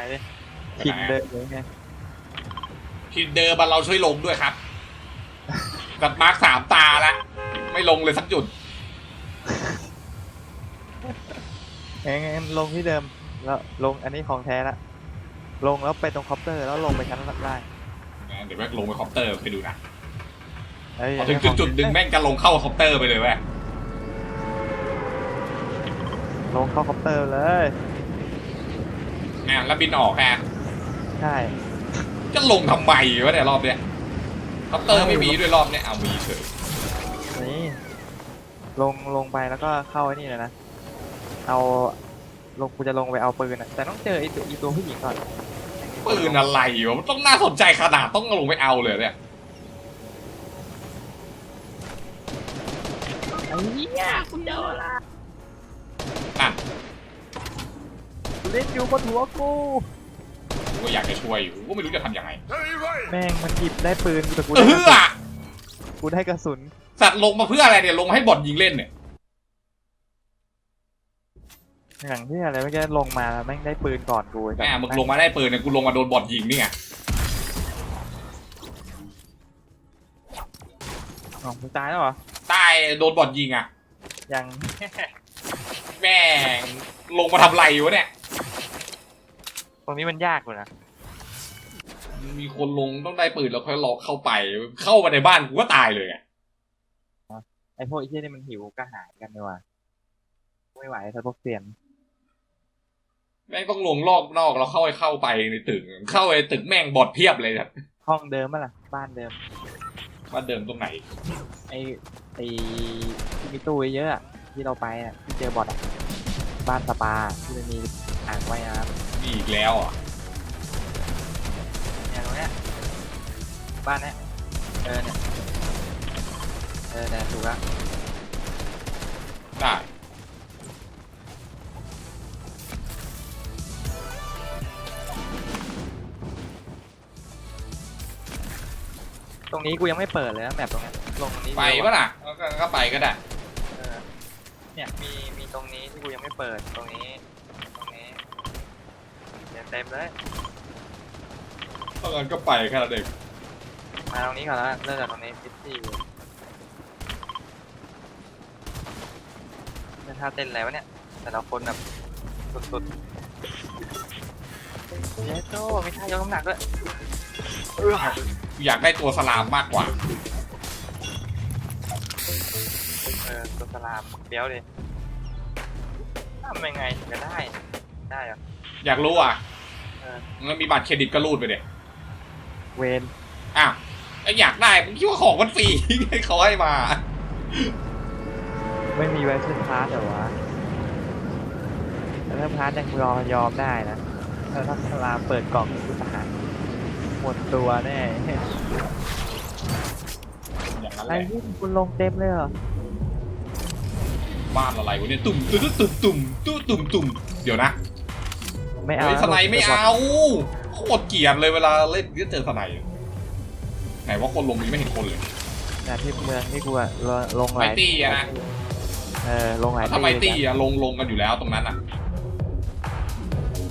ไหนดิคินเดินเลยไงคินเดอร์บันเราช่วยลงด้วยครับ กับมาร์คสามตาละ ไม่ลงเลยสักจุดงั้นงั้นลงที่เดิม แล้วลงอันนี้ของแท้ละ ลงแล้วไปตรงคอปเตอร์ แล้วลงไปชั้นล่างเดี๋ยวแม่งลงไปคอปเตอร์ไปดูนะเอ้ยพอถึงจุดจุดๆหนึ่งแม่งจะลงเข้าคอปเตอร์ไปเลยเว้ยลงเข้าคอปเตอร์เลย อะแล้วบินออกแฮะใช่จะลงทำไมวะเนี่ยรอบเนี้ยคอปเตอร์ไม่มีด้วยรอบเนี้ยเอามีเฉยนี่ลงลงไปแล้วก็เข้าไอ้นี่เลยนะเอาลงกูจะลงไปเอาปืนอะแต่ต้องเจอไอ้ตัวไอ้ตัวผู้หญิงก่อนปืนอะไรวะมันต้องน่าสนใจขนาดต้องลงไปเอาเลยเนี่ยไอ้เหี้ยกูเจอละอะ ล่นอยู่บนหัวกู กูก็อยากจะช่วยอยู่กูไม่รู้จะทำยังไงแม่งมันหยิบได้ปืนแต่กูเอได้กระสุอนกูได้กระสุนสัตว์ลงมาเพื่ออะไรเนี่ยลงมาให้บอดยิงเล่นเนี่ยอย่างที่อะไรไม่อกี้ลงมาแล้วแม่งได้ปืนก่อนกูไอ้สัแม่ตว์มึงลงมาได้ปืนเนี่ยกูลงมาโดนบอดยิงนี่ไงอ๋อมึงตายแล้วเหรอตายโดนบอดยิงอะยัง แม่งลงมาทำไรวะเนี่ยต รงนี้มันยากเลยนะมีคนลงต้องได้ปืนแล้วค่อยล็อกเข้าไป เข้ามาในบ้านกูก็ตายเลยอะไอ้พวกไอ้เหี้ยนี่มันหิวกระหายกันเลยว่ะไม่ไหวถ้าพวกเสียนแม่งต้องลงรอบนอกแล้วเข้าไปเข้าไปในตึกเข้าไปตึกแม่งบอดเพียบเลยครับห้องเดิมมั้ยล่ะ บ้านเดิม บ้านเดิมตรงไหน ไอ้ไอ้ที่มีตู้เยอะๆอะที่เราไปอะที่เจอบอทอะบ้านสปาที่มันมีอ่างว่าย น้มีอีกแล้วอะำเนี่ยตรงเนี้ยบ้านเนี้ยเออเนี่ยเออเนี่ยถูกละได้ตรงนี้กูยังไม่เปิดเลยนะแมปตรงเนี้ยลงตรงนี้ไปดีกปะว่าล่ะก็ก็ไปก็ได้เออเนี่ยมีมีตรงนี้ที่กูยังไม่เปิดตรงนี้ตรงนี้ เดี๋ยวเต็มเลยถ้างั้นก็ไปแค่นั้นเองมาตรงนี้ก่อนแล้วเริ่มจากตรงนี้ฟิตตี้เป็นท่าเต้นอะไรวะเนี่ย แต่ละคนแบบสุดๆเย้โจ้มีท่ายกน้ำหนักด้วยเออกูอยากได้ตัวสลามมากกว่า เออตัวสลามเบี้ยวดิทำยังไงถึงจะได้ ได้เหรอ อยากรู้อะ เออมันมีบัตรเครดิตก็รูดไปเด็เวนอ้าวไอ้อยากได้มึงคิดว่าของมันฟรีให้เขาให้มา ไม่มีไวเช่นพาร์ทเหรอวะแต่ถ้าพาร์ทยังยอมยอมได้นะแต่ถ้าสลามเปิดกล่องกูตายหมดตัวแน่อย่างนั้นแหไอ้ละยิ่งคุณลงเต็มเลยเหรอบ้านอะไรวะเนี่ยตุ่มตุ่มตุ่มตุ่มตุ่มตุ่มตุ่มเดี๋ยวนะ ไม่เอาเฮ้ยสไนด์ไม่ลงเอาโคตรเกลียดเลยเวลาเล่นก็เจอสไนด์ไหนว่าคนลงนี้ไม่เห็นคนเลยแต่ที่เมืองที่กูอะลงลงหไมลายตี้อะนะเออลงหลายทำไมเลยตีนะอะลงลงกันอยู่แล้วตรงนั้นอะ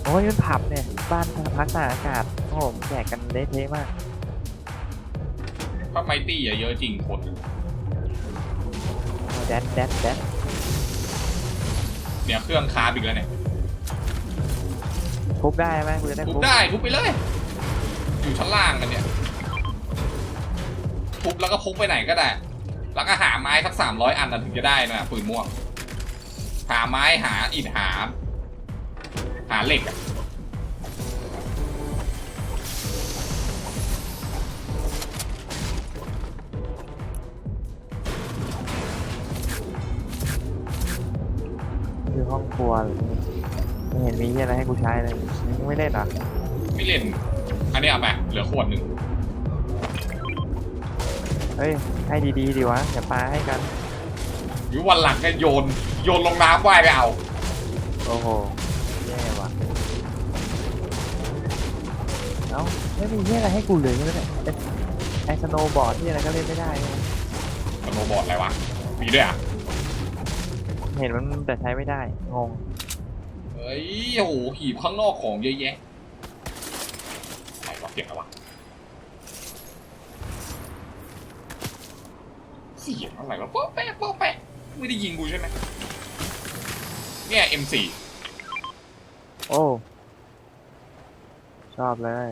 โอ้ยมันผับเนี่ยบ้านพักตากอากาศโอ้โหแจกกันเละเทะมากถ้าไมตี้อะเยอะจริงคนโอ้แดนแดนแดนเนี่ยเครื่องคาร์บอีกแล้วเนี่ย ทุบได้ไหมกูจะได้ทุบทุบได้ทุบไปเลย อยู่ชั้นล่างกันเนี่ยทุบแล้วก็พกไปไหนก็ได้ แล้วก็หาไม้สักสามร้อยอันนะถึงจะได้นะปืนม่วง หาไม้หาอิฐหา หาเหล็กอะคือห้องครัวหรือ ไม่เห็นมีอะไรให้กูใช้เลยมึงไม่เล่นเหรอไม่เล่น อันนี้เอาไปเหลือขวดหนึ่งเฮ้ยให้ดีๆดีวะอย่าปาให้กัน หรือวันหลังก็โยน โยนลงน้ำว่ายไปเอา โอ้โหแย่ว่ะเอ้าไม่มีที่อะไรให้กูเลยใช่ไหมเนี่ยไอ้ไอ้สโนว์บอร์ดที่อะไรก็เล่นไม่ได้เลยสโนว์บอร์ดอะไรวะ มีด้วยอะ เห็นมันแต่ใช้ไม่ได้งง เฮ้ยโอ้โหขีบข้างนอกของเยอะแยะเสียงอะไรวะเสียงอะไรวะโป๊ะแปะโป๊ะแปะไม่ได้ยิงกูใช่ไหมเนี่ย M4 โอ้ ชอบเลย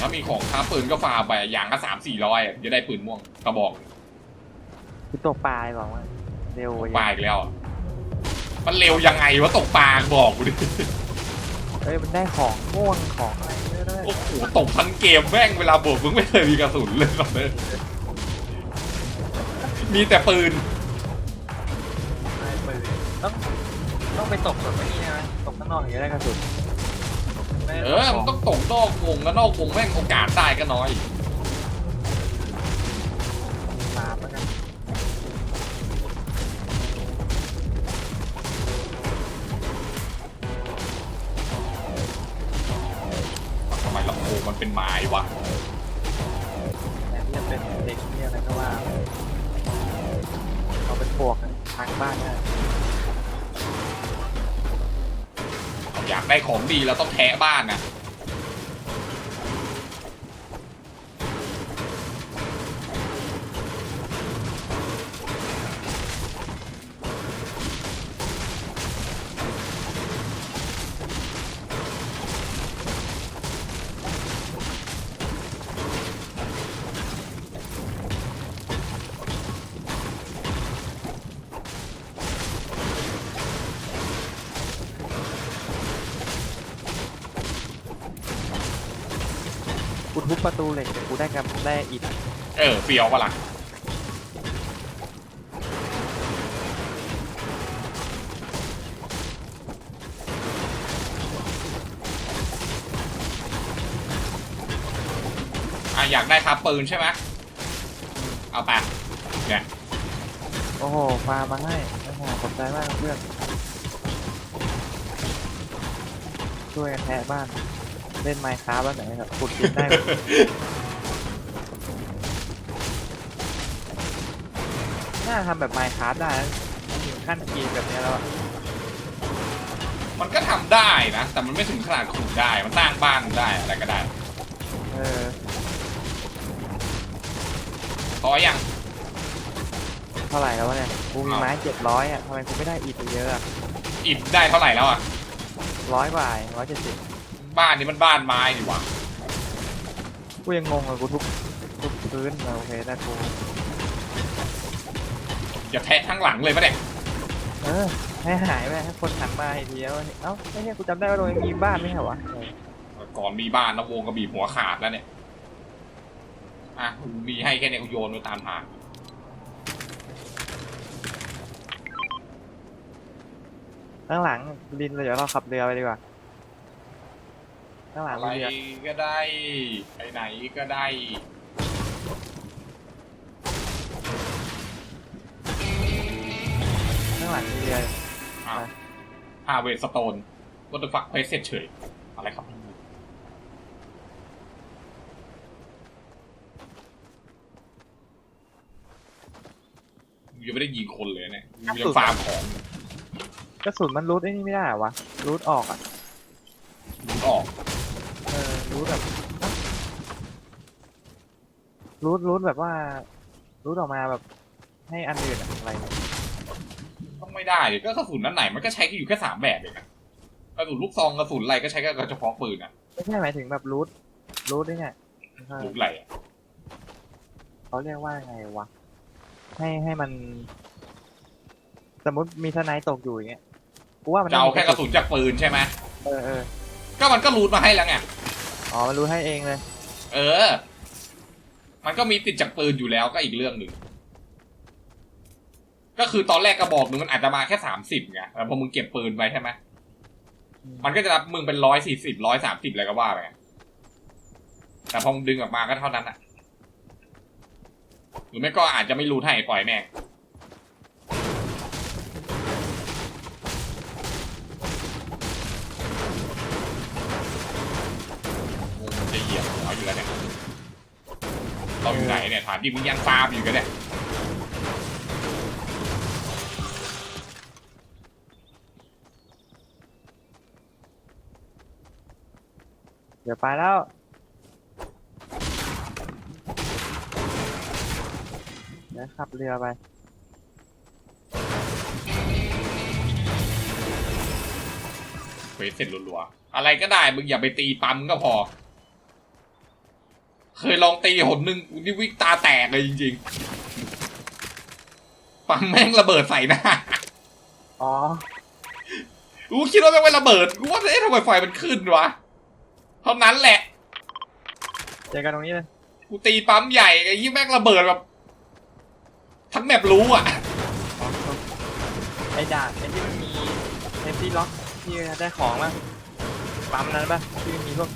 ถ้ามีของค้าปืนก็ฟาไปอย่างละสามสี่ร้อยจะได้ปืนม่วงกระบอก คือตกปลายบอกว่า เร็วตกไปปลาอีกแล้วอะ มันเร็วยังไงวะตกปลาบอกกูดิ เอ้ยมันได้ของม่วงของอะไรเยอะด้วยโอ้โหตกทั้งเกมแม่งเวลาบวกมึงไม่เคยมีกระสุนเลยหรอกเลยมีแต่ปืนได้ปืนต้องต้องไปตกแบบนี้ใช่ไหมตกข้างนอกถึงจะได้กระสุนไได้เออ มันต้องตกนอกวงแล้วนอกวงแม่งโอกาสได้ก็น้อย เอาเป็นปลวกทางบ้านได้อยากได้ของดีแล้วต้องแทะบ้านน่ะ กูทุบประตูเหล็กกูได้กับได้อิฐเออเฟียวปะล่ะอะอยากได้ครับปืนใช่ไหมเอาไปเนี่ยโอ้โหมามาให้โอ้โหขอบใจมากเพื่อนช่วยกันแทะบ้าน เล่นไมค์คราฟแล้วไหนครับขุดดินได้ น่าทำแบบไมค์คราฟได้นะถึงขั้นกีนแบบนี้แล้วอะมันก็ทำได้นะ แต่มันไม่ถึงขนาดขุดได้ มันสร้างบ้านได้อะไรก็ได้ เออต่อยังเท่าไหร่แล้ววะเนี่ยกูมีอ้าวไม้เจ็ดร้อยอะทำไมกูไม่ได้อิฐเยอะอะอิฐได้เท่าไหร่แล้วอะร้อยกว่าร้อยเจ็ดสิบ บ้านนี้มันบ้านไม้ดีวะกูยังงงเลยกูทุบทุบพื้นเออโอเคได้กูจะแทะทั้งหลังเลยปะเนี่ยเออให้หายไปให้คนหันมาอีกทีแล้วเอ้าไอ้เนี่ยกูจำได้ว่าตรงนี้มีบ้านไม่ใช่เหรอวะเออก่อนมีบ้านนะวงกระบี่หัวขาดแล้วเนี่ยอะกูมีให้แค่เนี้กูโยนไว้ตามทางข้างหลังลินเลยเดี๋ยวเราขับเรือไปดีกว่า ข้างหลังอะไรมีเรือก็ได้ไปไหนก็ได้ข้างหลังมีเรืออ้าวฮาเวสโตนวัตถุฟักเพสเฉยอะไรครับกูยังไม่ได้ยิงคนเลยเนี่ยกูยังฟาร์มของกระสุนมันรูดไอ้นี่ไม่ได้เหรอวะรูดออกอะหมุนออกเออ รูดแบบรูดรูดแบบว่ารูดออกมาแบบ ให้อันอื่นอะอะไรเนี่ยต้องไม่ได้เลยก็กระสุนนั้นไหนมันก็ใช้กันอยู่แค่สามแบบเองอะกระสุนลูกซองกระสุนอะไรก็ใช้กันเฉพาะปืนอะไม่ใช่หมายถึงแบบรูดรูดได้เนี่ยเออลูกอะไรอะเขาเรียกว่าไงวะให้ให้มัน สมมติมีทนายตกอยู่อย่างเงี้ยกูว่ามันจะเอาแค่กระสุนจากปืนใช่ไหมเออเออ ก็มันก็รูดมาให้แล้วไง อ๋อมันรู้ให้เองเลย เออ มันก็มีติดจากปืนอยู่แล้วก็อีกเรื่องหนึ่ง ก็คือตอนแรกกระบอกหนึ่งมันอาจจะมาแค่สามสิบไงแต่พอมึงเก็บปืนไปใช่ไหมมันก็จะรับมึงเป็นร้อยสี่สิบร้อยสามสิบอะไรก็ว่าไปแต่พอมึงดึงออกมาก็เท่านั้นอะหรือไม่ก็อาจจะไม่รู้ให้ปล่อยแม่ง อยู่แล้วเนี่ยเราอยู่ไหนเนี่ยถามดิมึงยังฟาร์มอยู่กันเนี่ยเดี๋ยวไปแล้วเดี๋ยวขับเรือไปเฟสเสร็จรัวๆอะไรก็ได้มึงอย่าไปตีปั๊มก็พอ เคยลองตีหนหนึ่งกูนี่วิ่งตาแตกเลยจริงๆ ปั๊มแม่งระเบิดใส่หน้าอ๋อกูคิดว่าแม่งไม่ระเบิดกูว่าเอ๊ะทำไมไฟมันขึ้นวะ เท่านั้นแหละ เจอกันตรงนี้เลย กูตีปั๊มใหญ่ไอ้ยี่แม่งระเบิดแบบ ทั้งแมปรู้อะอ๋อไอ้ด่านไอ้ที่มันมีเซฟตี้ล็อกที่ได้ของมั้งปั๊มนั้นปะที่มีพวก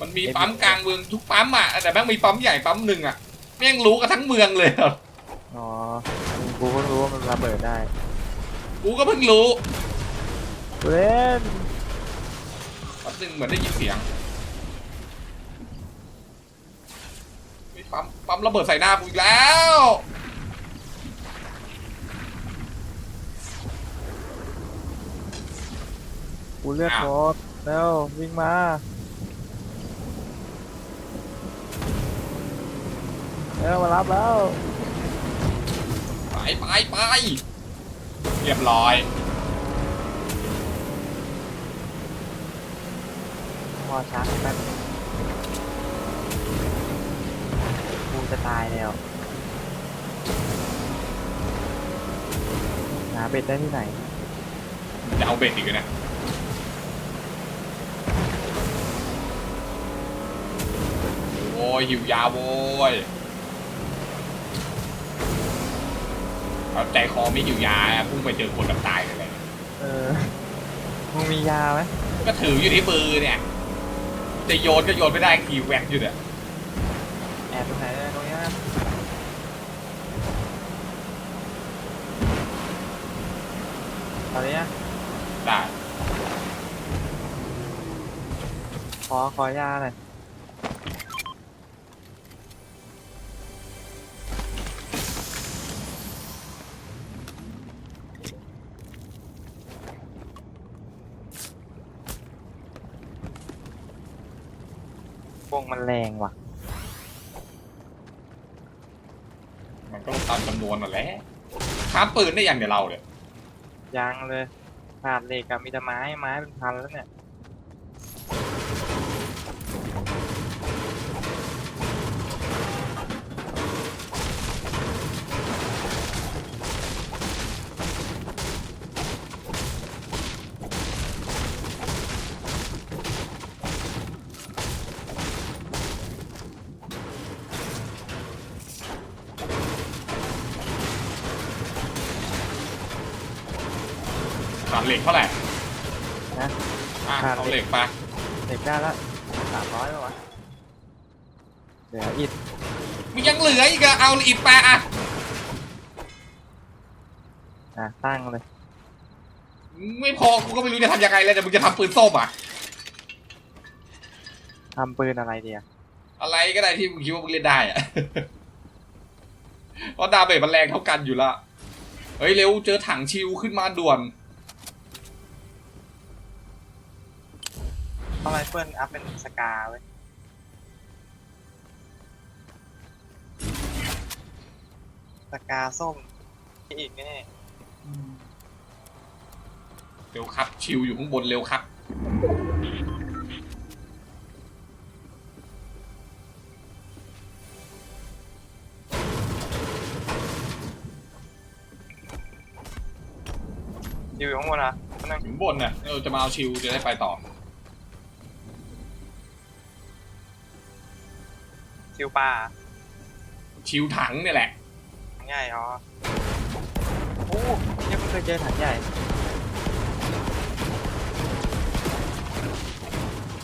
มันมีปั๊มกลางเมืองทุกปั๊มอะแต่แม่งมีปั๊มใหญ่ปั๊มหนึ่งอะแม่งรู้กันทั้งเมืองเลยอะอ๋อกูเพิ่งรู้ว่ามันระเบิดได้ กูก็เพิ่งรู้เล่นแป๊บนึงเหมือนได้ยินเสียงมีปั๊มปั๊มระเบิดใส่หน้ากูอีกแล้วกูเลือดอ้าวโคตรแล้ววิ่งมา เร็วมารับแล้ว ไปไปไปเรียบร้อยพอช้าแป๊บกูจะตายแล้ว หาเบ็ดได้ที่ไหน จะเอาเบ็ดอีกนะโอ้ยหิวยาโว้ย เอาใจคอไม่หิวยาอะพุ่งไปเจอคนแบบตายเลยแหละเออมึงมียาไหมก็ถืออยู่ที่มือเนี่ย จะโยนก็โยนไม่ได้ทีแวกอยู่เนี่ยแอบตรงไหนได้ตรงเนี้ยนะตอนนี้นะได้ขอขอยาหน่อย แรงว่ะ มันก็ตามจำนวนนั่นแหละค้ามปืนได้อย่างเดียวเราเลยยังเลยขาดเหล็กกับมีแต่ไม้ไม้เป็นพันแล้วเนี่ย เหล็กเท่าไหร่นะอะขาดเอาเหเหล็ล็กกไปเหล็กได้ละสามร้อยแล้ววะเหลืออิดมึงยังเหลืออีกอะเอาอิฐไปอะอะตั้งเลยไม่พอกูก็ไม่รู้จะทำยังไงเลยแต่มึงจะทำปืนส้มอะทำปืนอะไรเดียอะไรก็ได้ที่มึงคิดว่ามึงเล่นได้อะ เพราะดาเมจมันแรงเท่ากันอยู่ละเฮ้ยเร็วเจอถังชิวขึ้นมาด่วน ต้องไรเฟิลอัพเป็นสกาเว้ยสกาส้มอีกแน่เร็วครับ ชิวอยู่ข้างบนเร็วครับอยู่ข้างบนอะนั่งถึงบนน่ะเออจะมาเอาชิวจะได้ไปต่อ ชิวปลาชิวถังเนี่ยแหละ ถังใหญ่อ๋อโอ้ยังไม่เคยเจอถังใหญ่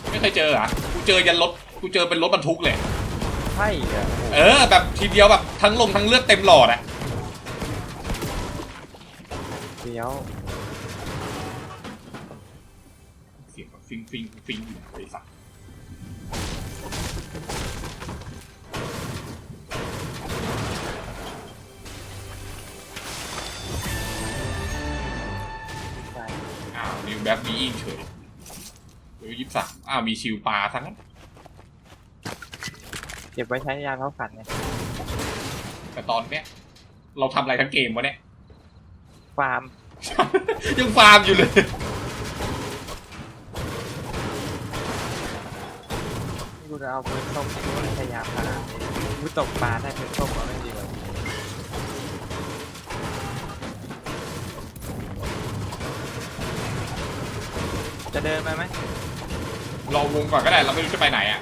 ไม่เคยเจอเหรอะกูเจอยันรถกูเจอเป็นรถบรรทุกเลย ใช่เหรอเออ แบบทีเดียวแบบทั้งลมทั้งเลือดเต็มหลอดอะเดี๋ยวเสียงแบบฟิงฟิงฟิงอยู่ไอ้สัสใช่อ้าว ยิงเฉยเวยวยี่สิบสามอ้าวมีชิวปลาทั้งนั้นเก็บไว้ใช้ยามเขาขันเนี่ยแต่ตอนเนี้ย เราทำอะไรทั้งเกมวะเนี่ย ฟาร์มยังฟาร์มอยู่เลย กูจะเอาปืนส้มที่กูพยายามหากูตกปลาได้ปืนส้มมาไม่ดีเลยจะเดินไปไหม รอวงก่อนก็ได้เราไม่รู้จะไปไหนอะ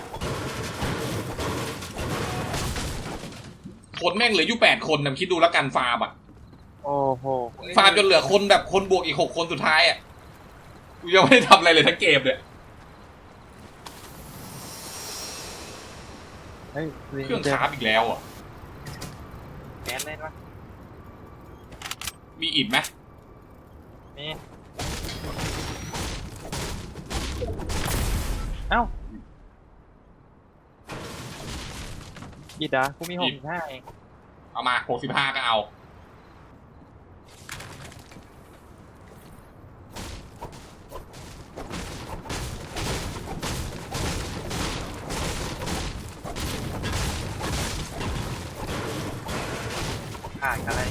คนแม่งเหลืออยู่แปดคนนะคิดดูแล้วกันฟาร์มอะโอ้โหฟาร์มจนเหลือคนแบบคนบวกอีกหกคนสุดท้ายอะกูยังไม่ได้ทำอะไรเลยทั้งเกมเลยเฮ้ยเครื่องชาร์จอีกแล้วอะแก๊สเล่นวะมีอิดไหมนี่ อ้าอีดเหรอกูมีหกสิบห้าเองเอามาหกสิบห้าก็เอา ขาดอะไร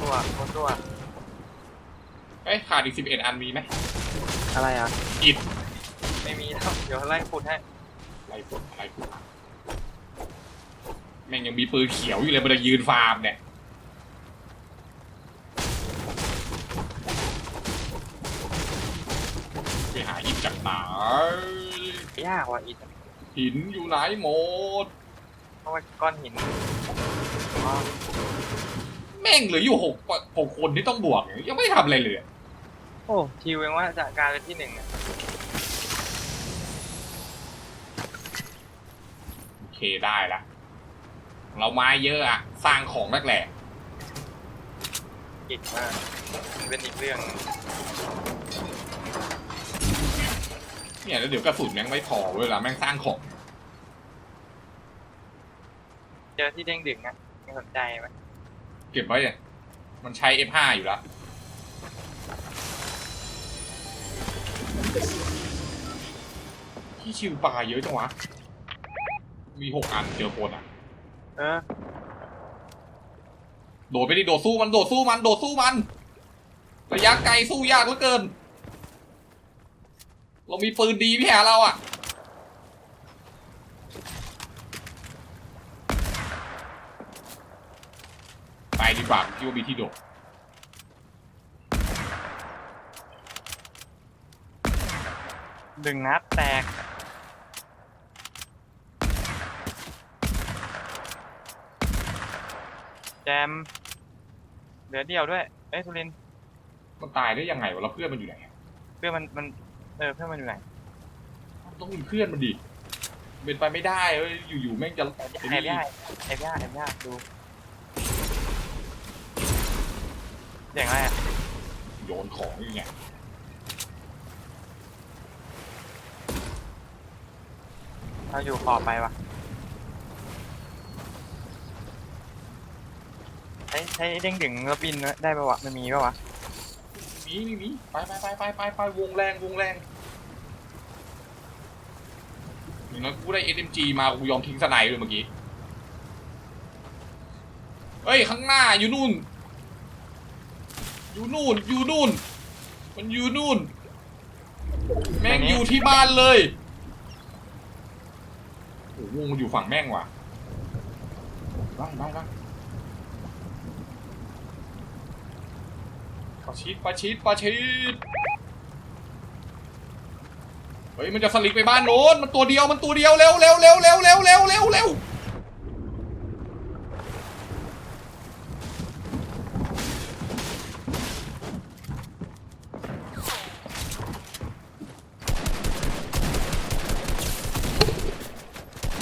ตัวคนตัวเอ้ยขาดอีกสิบเอ็ดอันมีไหมอะไรอะอิดไม่มีแล้ว เดี๋ยวไล่ขุดให้อะไรพวกอะไรพวกแม่งยังมีปืนเขียวอยู่เลยมันจะยืนฟาร์มเนี่ยไปหาอิดจากไหนยากว่ะอิดหินอยู่ไหนหมดเพราะว่าก้อนหินอ๋อแม่งเหลืออยู่หกหกคนที่ต้องบวก ยังไม่ทำอะไรเลยโอ้ชิวเองว่าจากการเป็นที่หนึ่งอะ โอ เคได้ละเราไม้เยอะอะสร้างของแรกแหละเก่งมากมันเป็นอีกเรื่องหนึ่งเนี่ยแล้วเดี๋ยวกระสุนแม่งไม่พอเวลาแม่งสร้างของเจอที่เด้งดึงนะไม่สนใจไหมเก็บไว้เนี่ยมันใช้ F5 อยู่แล้วที่ชิวปลาเยอะจังวะ มีหกอันเจอคนอะเออโดดไปดิโดดสู้มันโดดสู้มันโดดสู้มันระยะไกลสู้ยากเหลือเกิน เรามีปืนดีพี่แหเราอะ ไปดีกว่าคิดว่ามีที่โดดดึงนัดแตก แจ ม เหลือเดียวด้วย เอ้ยทุรินทร์มันตายได้ยังไงวะแล้วเพื่อนมันอยู่ไหนอะเพื่อนมันมันเออเพื่อนมันอยู่ไหนมันต้องมีเพื่อนมันดิเป็นไปไม่ได้เว้ยอยู่ๆแม่งจะแอบย่าแอบย่าแอบย่าดูเสียงอะไรอะโยนของอย่างเงี้ยเราอยู่ขอบไปวะ ใช้ใช้เด้งดึงแล้วบินได้ปะวะมันมีปะวะมีมีมีไปไปไปไปไปไปวงแรงวงแรงอย่างนั้นกูได้ SMG มากูยอมทิ้งสไนด์เลยเมื่อกี้เฮ้ยข้างหน้าอยู่นู่น อยู่นู่นอยู่นู่น มันอยู่นู่น แม่งอยู่ที่บ้านเลยโอ้โหวงมันอยู่ฝั่งแม่งว่ะบ้างบ้างบ้าง ประชิดประชิดประชิดเฮ้ยมันจะสลิกไปบ้านโน้นมันตัวเดียวมันตัวเดียวเร็วเร็วเร็วเร็วเร็วเร็วเร็วเร็ว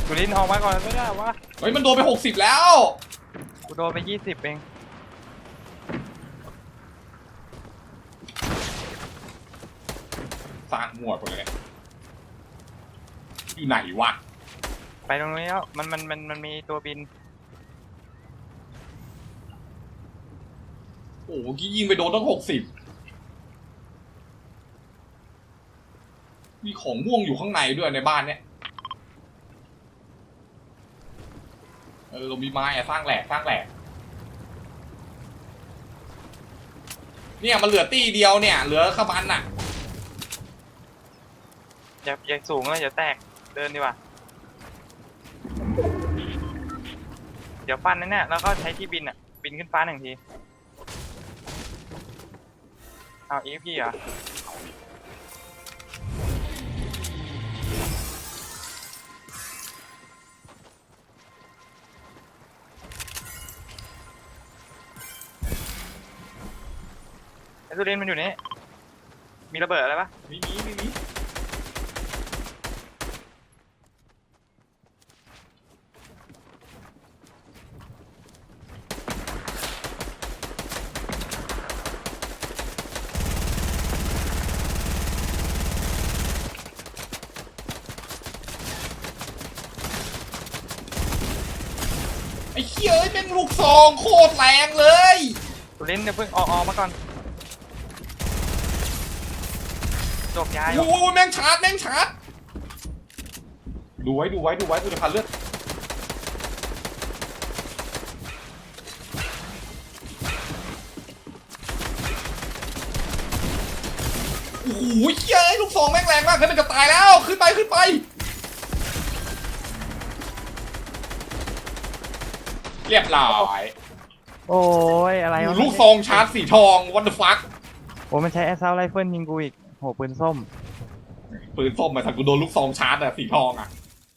ทุรินทร์ออกมาก่อนไม่ได้วะเฮ้ยมันโดนไปหกสิบแล้ว กูโดนไปยี่สิบเอง สร้าง หมวดหมดเลยอยู่ไหนวะไปตรงนี้แล้วมันมันมันมันมีตัวบินโอ้โหเมื่อกี้ยิงไปโดนตั้งหกสิบมีของม่วงอยู่ข้างในด้วยในบ้านเนี่ยเออเรามีไม้อะสร้างแหลกสร้างแหลกเนี่ยมันเหลือตีเดียวเนี่ย เหลือขมันน่ะ อย่าอย่าสูงเลยอย่าแตกเดินดีกว่าเดี๋ยวฟันนั่นเนี่ยแล้วก็ใช้ที่บินอะ บินขึ้นฟ้าหนึ่งที เอาอีพีเหรอไอ้ตัวเรนมันอยู่นี่มีระเบิดอะไรปะมีมีมีมีไอ้เหี้ยเอ้ยเป็นลูกซ องโคตรแรงเลยตัวเรนเนี่ยเพิ่งออกออกมาก่อนจบยาอยู่โอ้แม่งชาร์จแม่งชาร์จดูไว้ดูไว้ดูไว้กูจะพันเลือดโอ้โหเฮ้ยลูกซองแม่งแรงมากเฮ้ยมันจะตายแล้วขึ้นไปขึ้นไป เรียบร้อยโอ้ยอะไรวะลูกซองชาร์จสีทอง what the fuck โอ้มันใช้แอสซาวไรเฟิลยิงกูอีกโหปืนส้มปืนส้มมาถ้ากูโดนลูกซองชาร์จอะสีทองอะ